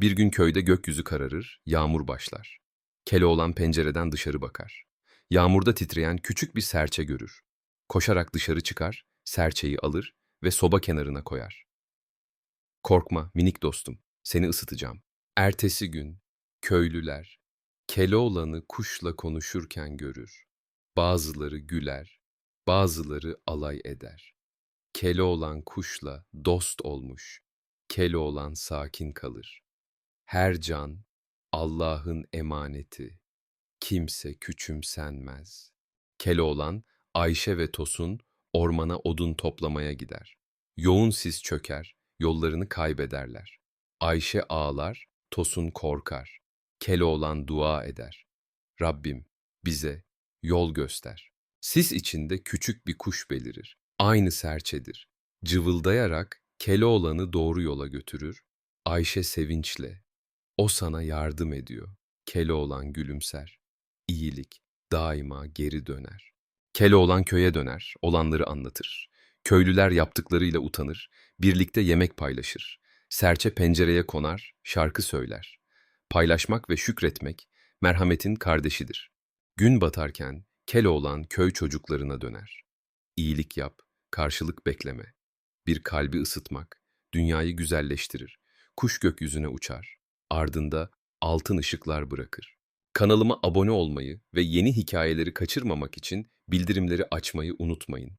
Bir gün köyde gökyüzü kararır, yağmur başlar. Keloğlan pencereden dışarı bakar. Yağmurda titreyen küçük bir serçe görür. Koşarak dışarı çıkar, serçeyi alır ve soba kenarına koyar. Korkma minik dostum, seni ısıtacağım. Ertesi gün köylüler Keloğlan'ı kuşla konuşurken görür. Bazıları güler, bazıları alay eder. Keloğlan kuşla dost olmuş. Keloğlan sakin kalır. Her can Allah'ın emaneti. Kimse küçümsenmez. Keloğlan, Ayşe ve Tosun ormana odun toplamaya gider. Yoğun sis çöker, yollarını kaybederler. Ayşe ağlar, Tosun korkar. Keloğlan dua eder. Rabbim bize yol göster. Sis içinde küçük bir kuş belirir. Aynı serçedir. Cıvıldayarak Keloğlan'ı doğru yola götürür. Ayşe sevinçle. O sana yardım ediyor. Keloğlan gülümser. İyilik daima geri döner. Keloğlan köye döner, olanları anlatır. Köylüler yaptıklarıyla utanır, birlikte yemek paylaşır. Serçe pencereye konar, şarkı söyler. Paylaşmak ve şükretmek merhametin kardeşidir. Gün batarken Keloğlan köy çocuklarına döner. İyilik yap, karşılık bekleme. Bir kalbi ısıtmak, dünyayı güzelleştirir. Kuş gökyüzüne uçar, ardında altın ışıklar bırakır. Kanalıma abone olmayı ve yeni hikayeleri kaçırmamak için bildirimleri açmayı unutmayın.